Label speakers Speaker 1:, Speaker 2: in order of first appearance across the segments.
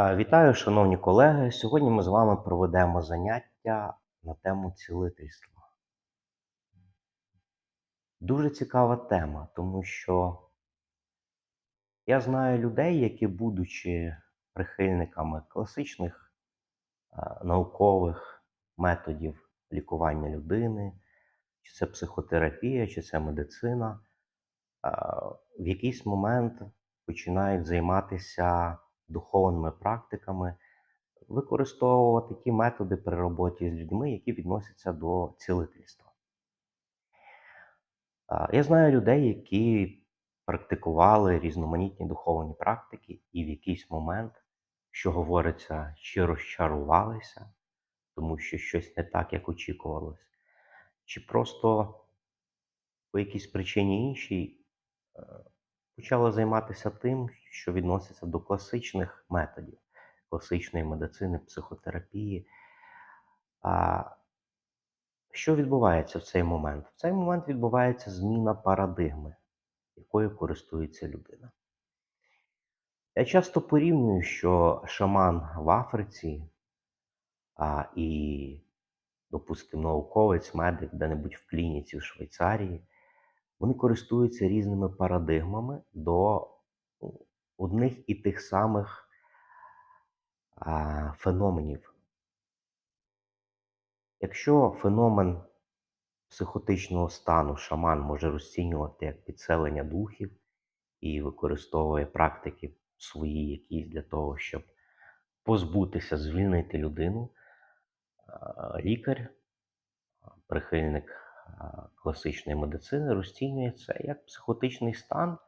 Speaker 1: А, Вітаю, шановні колеги. Сьогодні ми з вами проведемо заняття на тему цілительства. Дуже цікава тема, тому що я знаю людей, які, будучи прихильниками класичних наукових методів лікування людини, чи це психотерапія, чи це медицина, в якийсь момент починають займатися духовними практиками, використовувати ті методи при роботі з людьми, які відносяться до цілительства. Я знаю людей, які практикували різноманітні духовні практики, і в якийсь момент, що говориться, чи розчарувалися, тому що щось не так, як очікувалось, чи просто по якійсь причині іншій е, почали займатися тим, що відноситься до класичних методів, класичної медицини, психотерапії. А що відбувається в цей момент? В цей момент відбувається зміна парадигми, якою користується людина. Я часто порівнюю, що шаман в Африці а, і, допустимо, науковець, медик де-небудь в клініці в Швейцарії, вони користуються різними парадигмами до одних і тих самих а, феноменів. Якщо феномен психотичного стану шаман може розцінювати як підселення духів і використовує практики свої якісь для того, щоб позбутися, звільнити людину, лікар, прихильник класичної медицини розцінює це як психотичний стан,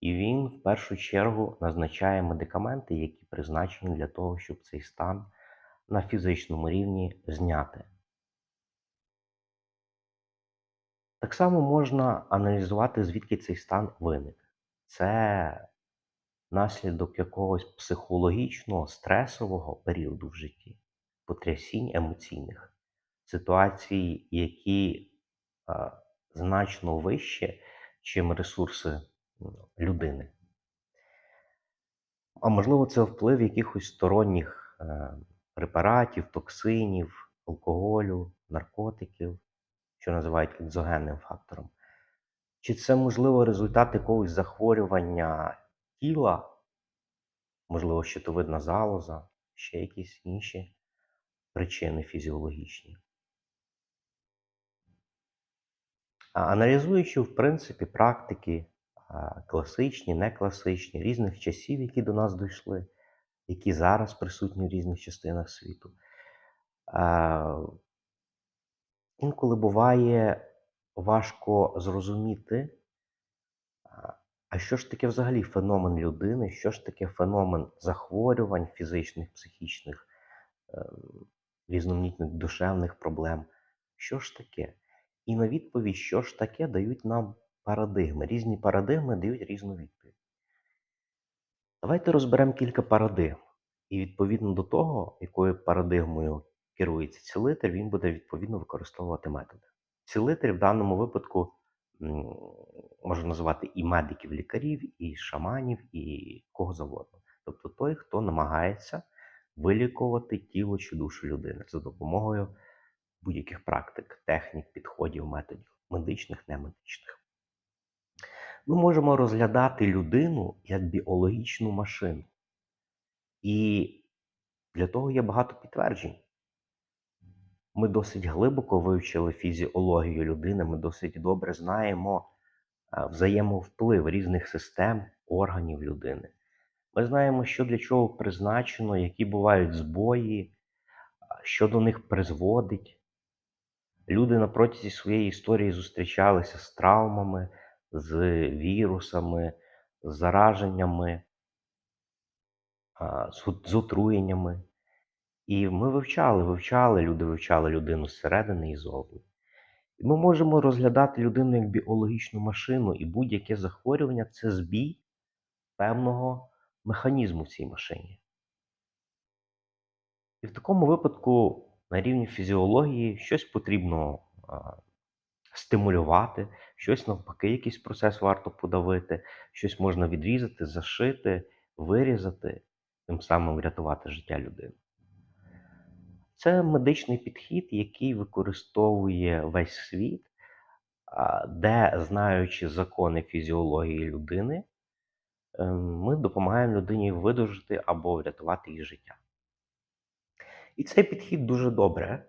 Speaker 1: і він в першу чергу назначає медикаменти, які призначені для того, щоб цей стан на фізичному рівні зняти. Так само можна аналізувати, звідки цей стан виник. Це наслідок якогось психологічного, стресового періоду в житті, потрясінь емоційних, ситуацій, які значно вище, чим ресурси людини. А можливо, це вплив якихось сторонніх е, препаратів, токсинів, алкоголю, наркотиків, що називають екзогенним фактором. Чи це, можливо, результат якогось захворювання тіла, можливо, щитовидна залоза, ще якісь інші причини фізіологічні. А Аналізуючи, в принципі, практики класичні, некласичні, різних часів, які до нас дійшли, які зараз присутні в різних частинах світу, інколи буває важко зрозуміти, а, що ж таке взагалі феномен людини, що ж таке феномен захворювань фізичних, психічних, ем, різноманітних душевних проблем. Що ж таке? І на відповідь, що ж таке, дають нам парадигми. Різні парадигми дають різну відповідь. Давайте розберемо кілька парадигм. І відповідно до того, якою парадигмою керується цілитель, він буде відповідно використовувати методи. Цілитель в даному випадку можна називати і медиків, лікарів, і шаманів, і кого завгодно. Тобто той, хто намагається вилікувати тіло чи душу людини за допомогою будь-яких практик, технік, підходів, методів, медичних, немедичних. Ми можемо розглядати людину як біологічну машину. І для того є багато підтверджень. Ми досить глибоко вивчили фізіологію людини, ми досить добре знаємо е, взаємовплив різних систем, органів людини. Ми знаємо, що для чого призначено, які бувають збої, що до них призводить. Люди на протязі своєї історії зустрічалися з травмами, з вірусами, з зараженнями, з отруєннями. І ми вивчали, вивчали, люди вивчали людину зсередини і зовні. І ми можемо розглядати людину як біологічну машину, і будь-яке захворювання це збій певного механізму в цій машині. І в такому випадку на рівні фізіології щось потрібно стимулювати, щось навпаки, якийсь процес варто подавити, щось можна відрізати, зашити, вирізати. тим самим врятувати життя людини. Це медичний підхід, який використовує весь світ, де, знаючи закони фізіології людини, ем, ми допомагаємо людині видужити або врятувати її життя. І цей підхід дуже добре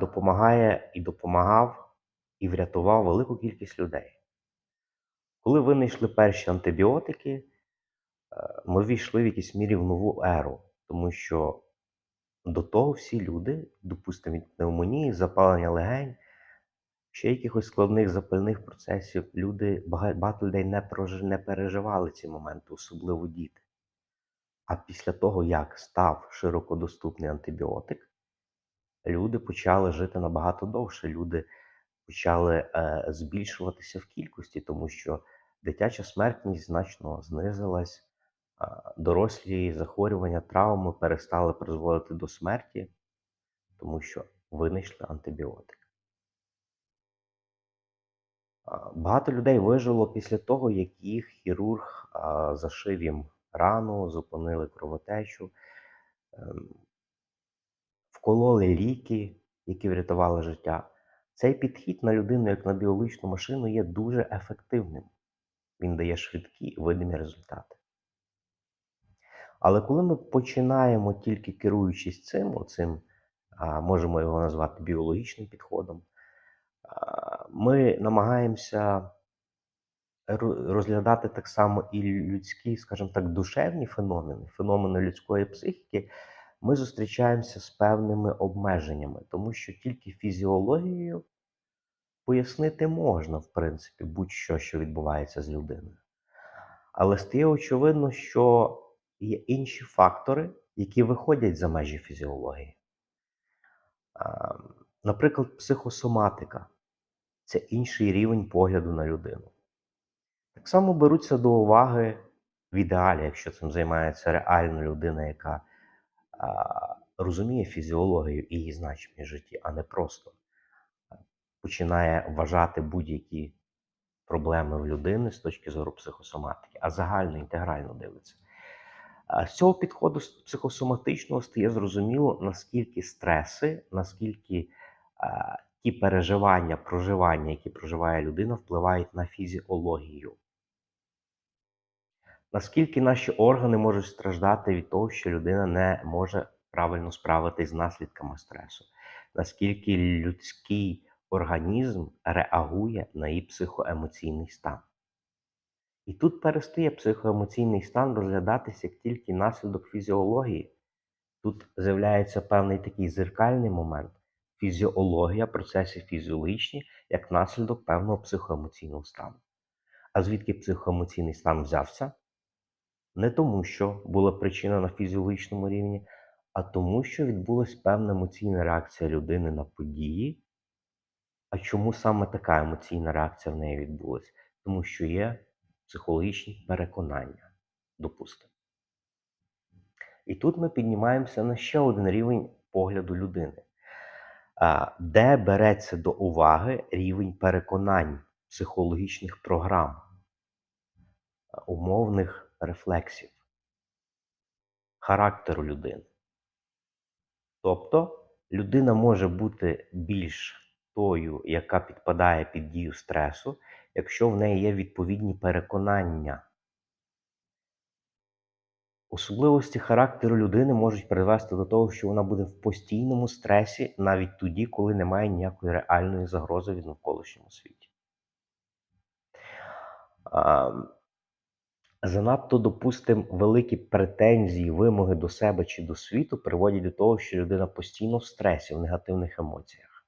Speaker 1: допомагає і допомагав, і врятував велику кількість людей. Коли винайшли перші антибіотики, е, ми ввійшли в якійсь мірі в нову еру, тому що до того всі люди, допустимо, від пневмонії, запалення легень, ще якихось складних запальних процесів, люди, багато людей не, переживали ці моменти, особливо діти. А після того, як став широкодоступний антибіотик, люди почали жити набагато довше. Люди почали е, збільшуватися в кількості, тому що дитяча смертність значно знизилась, а дорослі захворювання, травми перестали призводити до смерті, тому що винайшли антибіотик. Багато людей вижило після того, як їх хірург а, зашив їм рану, зупинили кровотечу, ем, вкололи ліки, які врятували життя. Цей підхід на людину як на біологічну машину є дуже ефективним. Він дає швидкі видимі результати. Але коли ми починаємо тільки керуючись цим, оцим, можемо його назвати біологічним підходом, ми намагаємося розглядати так само і людські, скажімо так, душевні феномени, феномени людської психіки, ми зустрічаємося з певними обмеженнями, тому що тільки фізіологією пояснити можна, в принципі, будь-що, що відбувається з людиною. Але стає очевидно, що є інші фактори, які виходять за межі фізіології. Наприклад, психосоматика це інший рівень погляду на людину. Так само беруться до уваги в ідеалі, якщо цим займається реальна людина, яка а, розуміє фізіологію і її значення в житті, а не просто починає вважати будь-які проблеми в людини з точки зору психосоматики, а загально інтегрально дивиться. З цього підходу психосоматичного стає зрозуміло, наскільки стреси, наскільки а, ті переживання, проживання, які проживає людина, впливають на фізіологію. Наскільки наші органи можуть страждати від того, що людина не може правильно справитись з наслідками стресу? Наскільки людський організм реагує на її психоемоційний стан? І тут перестає психоемоційний стан розглядатися як тільки наслідок фізіології. Тут з'являється певний такий зеркальний момент. Фізіологія, процеси фізіологічні як наслідок певного психоемоційного стану. А звідки психоемоційний стан взявся? Не тому, що була причина на фізіологічному рівні, а тому, що відбулася певна емоційна реакція людини на події. А чому саме така емоційна реакція в неї відбулася? Тому що є психологічні переконання, допустимо. І тут ми піднімаємося на ще один рівень погляду людини, де береться до уваги рівень переконань, психологічних програм, умовних рефлексів, характеру людини. Тобто людина може бути більш тою, яка підпадає під дію стресу, якщо в неї є відповідні переконання. Особливості характеру людини можуть привести до того, що вона буде в постійному стресі навіть тоді, коли немає ніякої реальної загрози від навколишньому світі. Занадто, допустимо, великі претензії, вимоги до себе чи до світу приводять до того, що людина постійно в стресі, в негативних емоціях.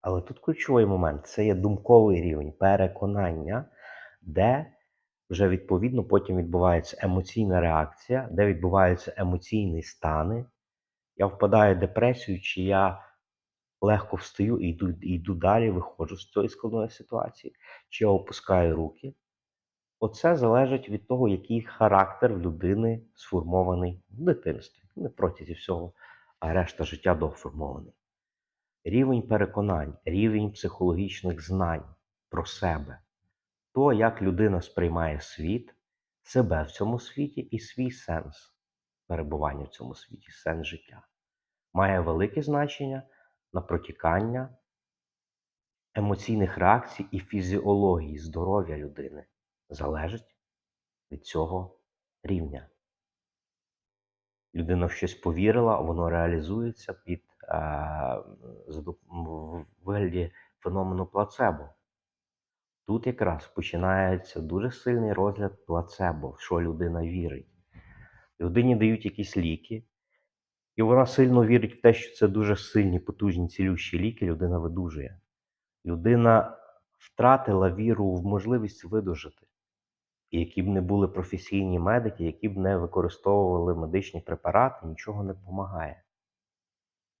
Speaker 1: Але тут ключовий момент це є думковий рівень переконання, де вже відповідно потім відбувається емоційна реакція, де відбуваються емоційні стани. Я впадаю в депресію, чи я легко встаю і йду, і йду далі, виходжу з цієї складної ситуації, чи я опускаю руки. Оце залежить від того, який характер людини сформований в дитинстві, не протязі всього, а решта життя доформований. Рівень переконань, рівень психологічних знань про себе, то, як людина сприймає світ, себе в цьому світі і свій сенс перебування в цьому світі, сенс життя. Має велике значення на протікання емоційних реакцій і фізіології здоров'я людини. Залежить від цього рівня. Людина в щось повірила, воно реалізується під е, в вигляді феномену плацебо. Тут якраз починається дуже сильний розгляд плацебо, в що людина вірить. Людині дають якісь ліки, і вона сильно вірить в те, що це дуже сильні, потужні цілющі ліки, людина видужує. Людина втратила віру в можливість видужати. І які б не були професійні медики, які б не використовували медичні препарати, нічого не допомагає.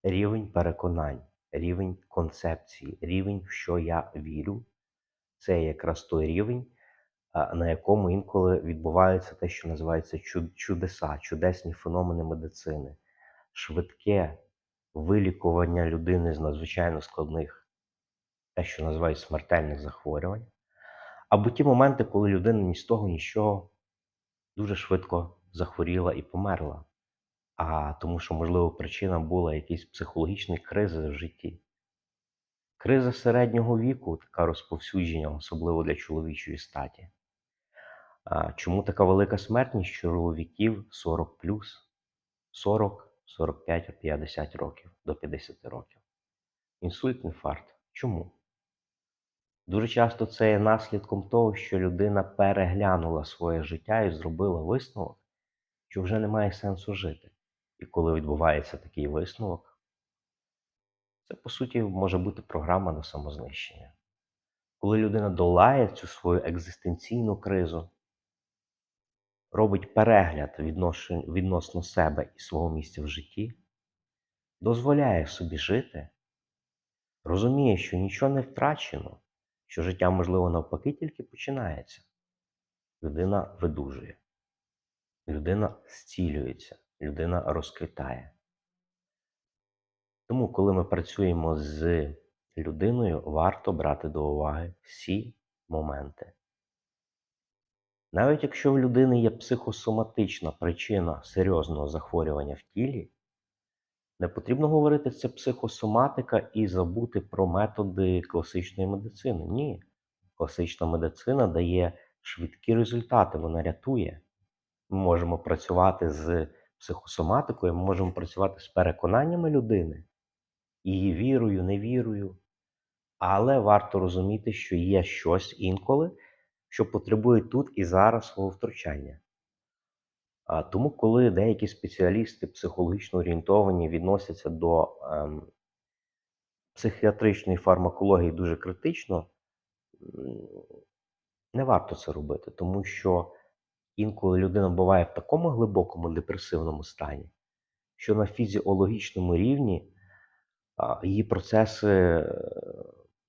Speaker 1: Рівень переконань, рівень концепції, рівень, в що я вірю, це якраз той рівень, на якому інколи відбувається те, що називається чудеса, чудесні феномени медицини, швидке вилікування людини з надзвичайно складних, те, що називають смертельних захворювань, або ті моменти, коли людина ні з того, ні з чого дуже швидко захворіла і померла. А тому, що, можливо, причина була якісь психологічні кризи в житті. Криза середнього віку, така розповсюдження, особливо для чоловічої статі. А чому така велика смертність чоловіків 40 плюс 40, 45, 50 років до 50 років? Інсульт, інфаркт. Чому? Дуже часто це є наслідком того, що людина переглянула своє життя і зробила висновок, що вже немає сенсу жити. І коли відбувається такий висновок, це по суті може бути програма на самознищення. Коли людина долає цю свою екзистенційну кризу, робить перегляд відносно себе і свого місця в житті, дозволяє собі жити, розуміє, що нічого не втрачено, що життя, можливо, навпаки, тільки починається. Людина видужує, людина зцілюється, людина розквітає. Тому, коли ми працюємо з людиною, варто брати до уваги всі моменти. Навіть якщо в людини є психосоматична причина серйозного захворювання в тілі, не потрібно говорити це психосоматика і забути про методи класичної медицини. Ні. Класична медицина дає швидкі результати, вона рятує. Ми можемо працювати з психосоматикою, ми можемо працювати з переконаннями людини, її вірою, невірою. Але варто розуміти, що є щось інколи, що потребує тут і зараз свого втручання. Тому, коли деякі спеціалісти психологічно орієнтовані відносяться до ем, психіатричної фармакології дуже критично, не варто це робити, тому що інколи людина буває в такому глибокому депресивному стані, що на фізіологічному рівні її процеси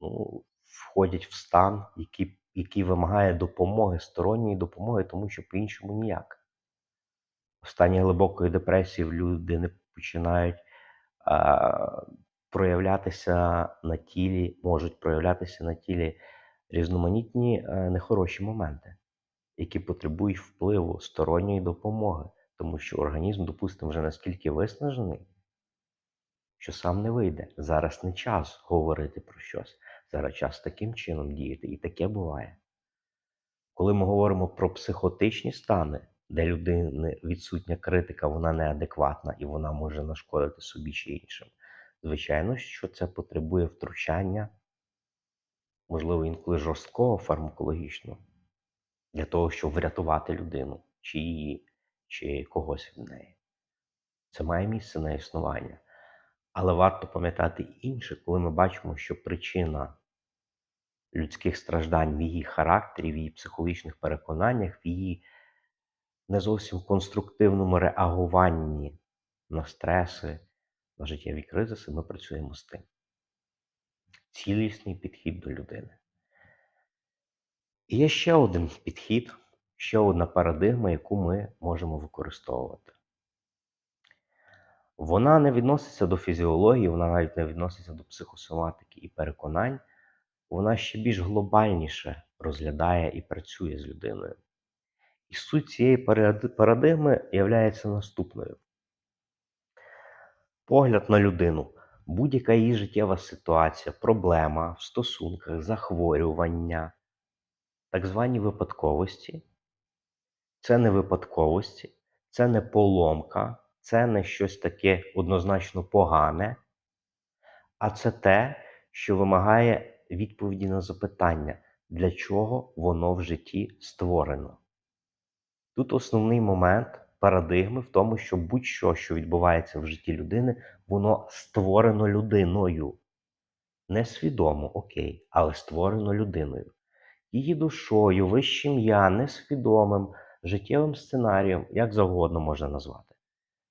Speaker 1: ну, входять в стан, який, який вимагає допомоги, сторонньої допомоги, тому що по-іншому ніяк. В стані глибокої депресії в людини починають а, проявлятися на тілі, можуть проявлятися на тілі різноманітні е, нехороші моменти, які потребують впливу сторонньої допомоги, тому що організм, допустимо, вже наскільки виснажений, що сам не вийде. Зараз не час говорити про щось. Зараз час таким чином діяти, і таке буває. Коли ми говоримо про психотичні стани, де людини відсутня критика, вона неадекватна і вона може нашкодити собі чи іншим. Звичайно, що це потребує втручання, можливо, інколи жорсткого фармакологічного, для того, щоб врятувати людину, чи її, чи когось від неї. Це має місце на існування. Але варто пам'ятати інше, коли ми бачимо, що причина людських страждань в її характері, в її психологічних переконаннях, в її не зовсім конструктивному реагуванні на стреси, на життєві кризиси, ми працюємо з тим. Цілісний підхід до людини. І є ще один підхід, ще одна парадигма, яку ми можемо використовувати. Вона не відноситься до фізіології, вона навіть не відноситься до психосоматики і переконань, вона ще більш глобальніше розглядає і працює з людиною. І суть цієї парадигми являється наступною: погляд на людину. Будь-яка її життєва ситуація, проблема в стосунках, захворювання, так звані випадковості. Це не випадковості, це не поломка, це не щось таке однозначно погане, а це те, що вимагає відповіді на запитання, для чого воно в житті створено. Тут основний момент парадигми в тому, що будь-що, що відбувається в житті людини, воно створено людиною. Несвідомо, окей, але створено людиною. Її душою, вищим я, несвідомим, життєвим сценарієм, як завгодно можна назвати.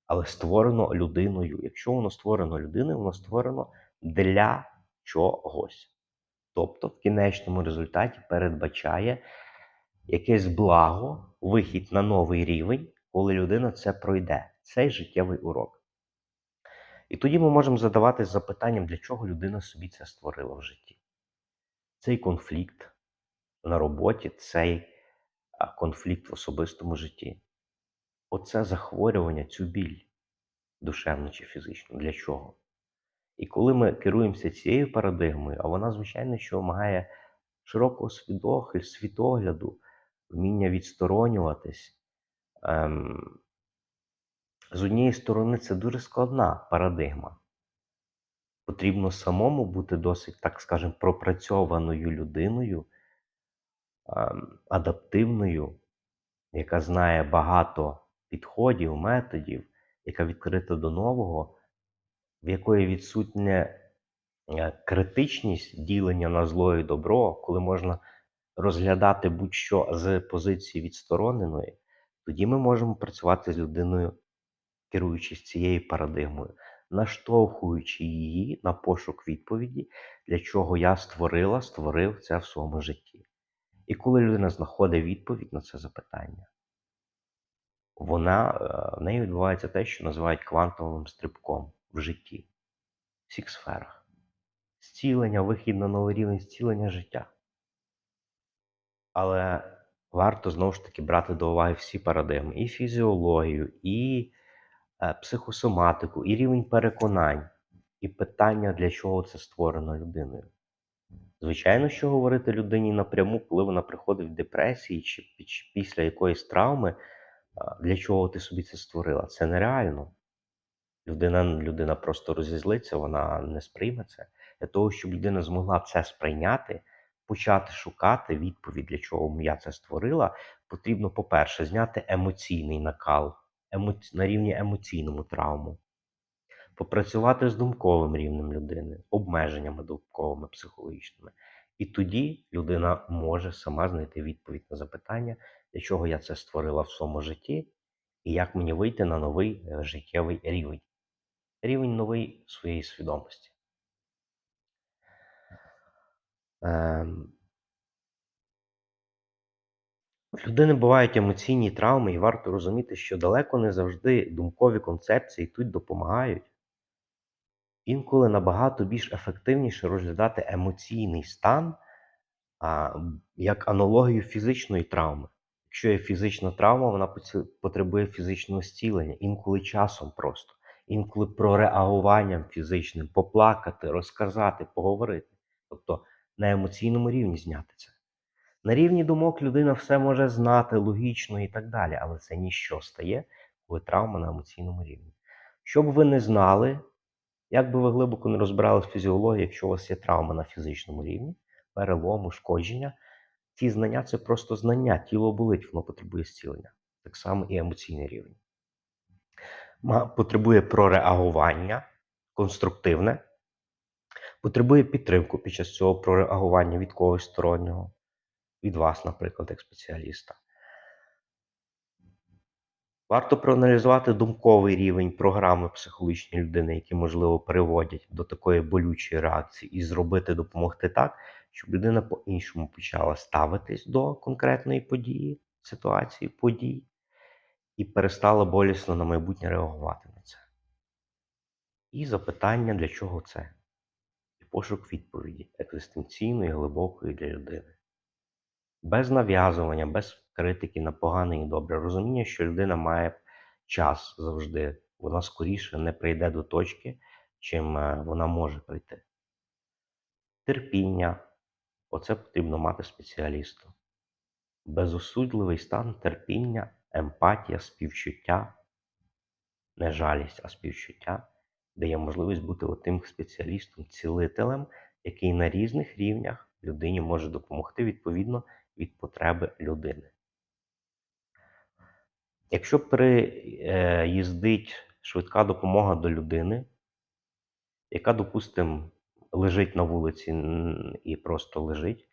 Speaker 1: Але створено людиною. Якщо воно створено людиною, воно створено для чогось. Тобто, в кінечному результаті передбачає якесь благо, вихід на новий рівень, коли людина це пройде, цей життєвий урок. І тоді ми можемо задаватись запитанням, для чого людина собі це створила в житті. Цей конфлікт на роботі, цей конфлікт в особистому житті. Оце захворювання, цю біль, душевну чи фізичну. Для чого? І коли ми керуємося цією парадигмою, а вона, звичайно, що вимагає широкого свідохи- світогляду, вміння відсторонюватись. Ем, з однієї сторони, це дуже складна парадигма. Потрібно самому бути досить, так скажемо, пропрацьованою людиною, ем, адаптивною, яка знає багато підходів, методів, яка відкрита до нового, в якої відсутня е, критичність ділення на зло і добро, коли можна розглядати будь-що з позиції відстороненої, тоді ми можемо працювати з людиною, керуючись цією парадигмою, наштовхуючи її на пошук відповіді, для чого я створила, створив це в своєму житті. І коли людина знаходить відповідь на це запитання, вона е, в неї відбувається те, що називають квантовим стрибком в житті, в всіх сферах. Зцілення, вихід на новий рівень зцілення життя. Але варто знову ж таки брати до уваги всі парадигми: і фізіологію, і е, психосоматику, і рівень переконань, і питання, для чого це створено людиною. Звичайно, що говорити людині напряму, коли вона приходить в депресії чи після якоїсь травми, для чого ти собі це створила? Це нереально. Людина, людина просто розізлиться, вона не сприйме це. Для того, щоб людина змогла це сприйняти, почати шукати відповідь, для чого я це створила, потрібно, по-перше, зняти емоційний накал на рівні емоційному травму, попрацювати з думковим рівнем людини, обмеженнями думковими, психологічними. І тоді людина може сама знайти відповідь на запитання, для чого я це створила в своєму житті, і як мені вийти на новий е, життєвий рівень. Рівень новий своєї свідомості. Ем... В людини бувають емоційні травми, і варто розуміти, що далеко не завжди думкові концепції тут допомагають. Інколи набагато більш ефективніше розглядати емоційний стан а, як аналогію фізичної травми. Якщо є фізична травма, вона потребує фізичного зцілення, інколи часом просто, інколи прореагуванням фізичним, поплакати, розказати, поговорити. Тобто на емоційному рівні зняти це. На рівні думок людина все може знати логічно і так далі, але це ніщо стає, коли травма на емоційному рівні. Що б ви не знали, як би ви глибоко не розбирали в фізіології, якщо у вас є травма на фізичному рівні, перелом, ушкодження, ті знання це просто знання, тіло болить, воно потребує зцілення. Так само і емоційний рівень. Потребує прореагування конструктивне, потребує підтримку під час цього прореагування від когось стороннього, від вас, наприклад, як спеціаліста. Варто проаналізувати думковий рівень програми психологічної людини, які, можливо, приводять до такої болючої реакції, і зробити, допомогти так, щоб людина по-іншому почала ставитись до конкретної події, ситуації, подій, і перестала болісно на майбутнє реагувати на це. І запитання, для чого це? Пошук відповіді екзистенційної, глибокої для людини. Без нав'язування, без критики на погане і добре. Розуміння, що людина має час завжди. Вона скоріше не прийде до точки, чим е, вона може прийти. Терпіння. Оце потрібно мати спеціалісту. Безосудливий стан терпіння, емпатія, співчуття, не жалість, а співчуття дає можливість бути отим спеціалістом-цілителем, який на різних рівнях людині може допомогти відповідно від потреби людини. Якщо приїздить швидка допомога до людини, яка, допустимо, лежить на вулиці і просто лежить,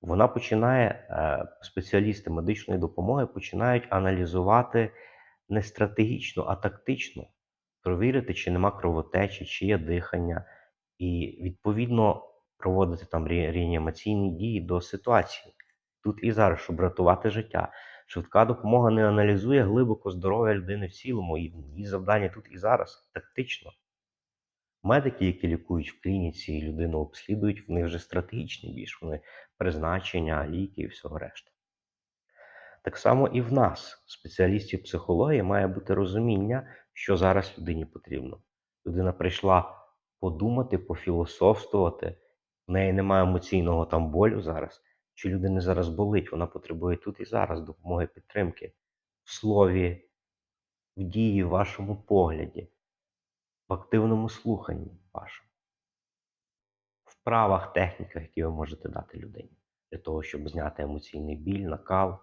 Speaker 1: вона починає, е, спеціалісти медичної допомоги починають аналізувати не стратегічно, а тактично, провірити, чи нема кровотечі, чи є дихання, і відповідно проводити там ре- реанімаційні дії до ситуації. Тут і зараз, щоб рятувати життя. Швидка допомога не аналізує глибоко здоров'я людини в цілому, її завдання тут і зараз тактично. Медики, які лікують в клініці людину обслідують, в них вже стратегічні більш вони призначення, ліки і всього решта. Так само і в нас, спеціалістів психології, має бути розуміння, що зараз людині потрібно. Людина прийшла подумати, пофілософствувати, в неї немає емоційного там болю зараз. Чи людина зараз болить, вона потребує тут і зараз допомоги підтримки в слові, в дії, в вашому погляді, в активному слуханні вашому, вправах, техніках, які ви можете дати людині для того, щоб зняти емоційний біль, накал,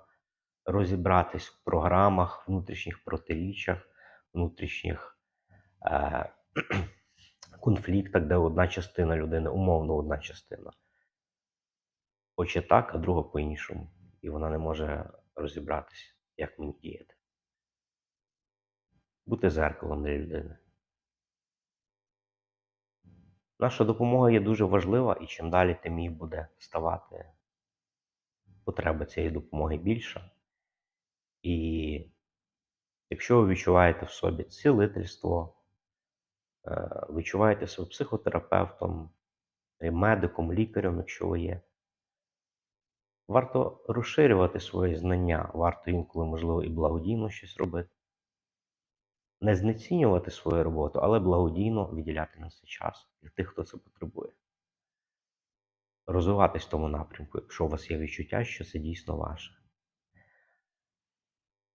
Speaker 1: розібратись в програмах, внутрішніх протиріччях, внутрішніх е- конфліктах, де одна частина людини, умовно одна частина, хоче так, а друга по-іншому. І вона не може розібратися, як мені діяти. Бути зеркалом для людини. Наша допомога є дуже важлива, і чим далі, тим їх буде ставати потреба цієї допомоги більша. І якщо ви відчуваєте в собі цілительство, е, відчуваєте себе психотерапевтом, медиком, лікарем, якщо ви є, варто розширювати свої знання, варто інколи, можливо, і благодійно щось робити. Не знецінювати свою роботу, але благодійно виділяти на це час для тих, хто це потребує. Розвиватись в тому напрямку, якщо у вас є відчуття, що це дійсно ваше.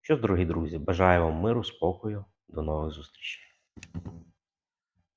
Speaker 1: Що ж, дорогі друзі, бажаю вам миру, спокою, до нових зустрічей.